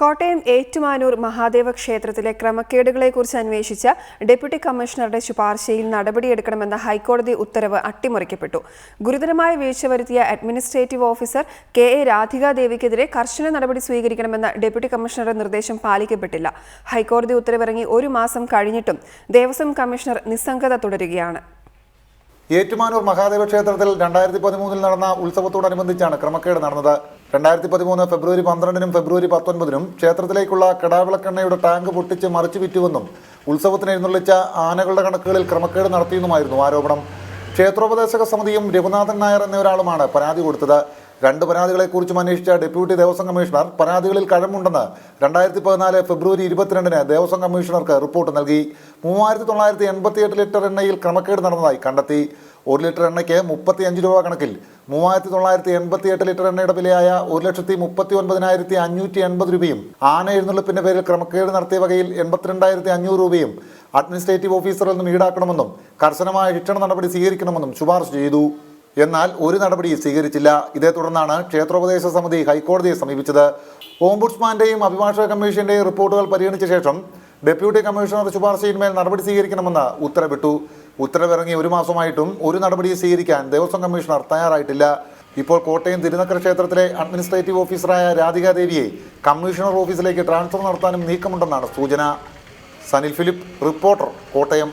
കോട്ടയം ഏറ്റുമാനൂർ മഹാദേവ ക്ഷേത്രത്തിലെ ക്രമക്കേടുകളെക്കുറിച്ച് അന്വേഷിച്ച ഡെപ്യൂട്ടി കമ്മീഷണറുടെ ശുപാർശയിൽ നടപടിയെടുക്കണമെന്ന ഹൈക്കോടതി ഉത്തരവ് അട്ടിമറിക്കപ്പെട്ടു. ഗുരുതരമായ വീഴ്ച വരുത്തിയ അഡ്മിനിസ്ട്രേറ്റീവ് ഓഫീസർ കെ എ രാധികാദേവിക്കെതിരെ കർശന നടപടി സ്വീകരിക്കണമെന്ന ഡെപ്യൂട്ടി കമ്മീഷണറുടെ നിർദ്ദേശം പാലിക്കപ്പെട്ടില്ല. ഹൈക്കോടതി ഉത്തരവിറങ്ങി ഒരു മാസം കഴിഞ്ഞിട്ടും ദേവസ്വം കമ്മീഷണർ നിസ്സംഗത തുടരുകയാണ്. ഏറ്റുമാനൂർ മഹാദേവ ക്ഷേത്രത്തിൽ രണ്ടായിരത്തി പതിമൂന്നിൽ നടന്ന ഉത്സവത്തോടനുബന്ധിച്ചാണ് ക്രമക്കേട് നടന്നത്. രണ്ടായിരത്തി പതിമൂന്ന് ഫെബ്രുവരി പന്ത്രണ്ടിനും ഫെബ്രുവരി പത്തൊൻപതിനും ക്ഷേത്രത്തിലേക്കുള്ള കടാവിളക്കെണ്ണയുടെ ടാങ്ക് പൊട്ടിച്ച് മറിച്ചു വിറ്റുവെന്നും ഉത്സവത്തിന് എഴുന്നള്ളിച്ച ആനകളുടെ കണക്കുകളിൽ ക്രമക്കേട് നടത്തിയെന്നുമായിരുന്നു ആരോപണം. ക്ഷേത്രോപദേശക സമിതിയും രഘുനാഥൻ നായർ എന്നൊരാളുമാണ് പരാതി കൊടുത്തത്. രണ്ട് പരാതികളെക്കുറിച്ചും അന്വേഷിച്ച ഡെപ്യൂട്ടി ദേവസ്വം കമ്മീഷണർ പരാതികളിൽ കഴമുണ്ടെന്ന് രണ്ടായിരത്തി പതിനാല് ഫെബ്രുവരി ഇരുപത്തിരണ്ടിന് ദേവസ്വം കമ്മീഷണർക്ക് റിപ്പോർട്ട് നൽകി. മൂവായിരത്തി തൊള്ളായിരത്തി എൺപത്തിയെട്ട് ലിറ്റർ എണ്ണയിൽ ക്രമക്കേട് നടന്നതായി കണ്ടെത്തി. ഒരു ലിറ്റർ എണ്ണയ്ക്ക് മുപ്പത്തി അഞ്ച് രൂപ കണക്കിൽ. മൂവായിരത്തി തൊള്ളായിരത്തി എൺപത്തിയെട്ട് ലിറ്റർ എണ്ണയുടെ വിലയായ ഒരു ലക്ഷത്തി മുപ്പത്തി ഒൻപതിനായിരത്തി അഞ്ഞൂറ്റി എൺപത് രൂപയും ആന എഴുന്നള്ളിപ്പിന്റെ പേരിൽ ക്രമക്കേട് നടത്തിയ വകയിൽ എൺപത്തിരണ്ടായിരത്തി അഞ്ഞൂറ് രൂപയും അഡ്മിനിസ്ട്രേറ്റീവ് ഓഫീസറിൽ നിന്നും ഈടാക്കണമെന്നും കർശനമായ ശിക്ഷണ നടപടി സ്വീകരിക്കണമെന്നും ശുപാർശ ചെയ്തു. എന്നാൽ ഒരു നടപടി സ്വീകരിച്ചില്ല. ഇതേ തുടർന്നാണ് ക്ഷേത്രോപദേശ സമിതി ഹൈക്കോടതിയെ സമീപിച്ചത്. ഓംബുഡ്സ്മാന്റെയും അഭിഭാഷക കമ്മീഷന്റെയും റിപ്പോർട്ടുകൾ പരിഗണിച്ച ശേഷം ഡെപ്യൂട്ടി കമ്മീഷണർ ശുപാർശയിന്മേൽ നടപടി സ്വീകരിക്കണമെന്ന് ഉത്തരവിട്ടു. ഉത്തരവിറങ്ങി ഒരു മാസമായിട്ടും ഒരു നടപടി സ്വീകരിക്കാൻ ദേവസ്വം കമ്മീഷണർ തയ്യാറായിട്ടില്ല. ഇപ്പോൾ കോട്ടയം തിരുനക്കര ക്ഷേത്രത്തിലെ അഡ്മിനിസ്ട്രേറ്റീവ് ഓഫീസറായ രാധികാ ദേവിയെ കമ്മീഷണർ ഓഫീസിലേക്ക് ട്രാൻസ്ഫർ നടത്താനും നീക്കമുണ്ടെന്നാണ് സൂചന. Sanil Philip reporter Kottayam.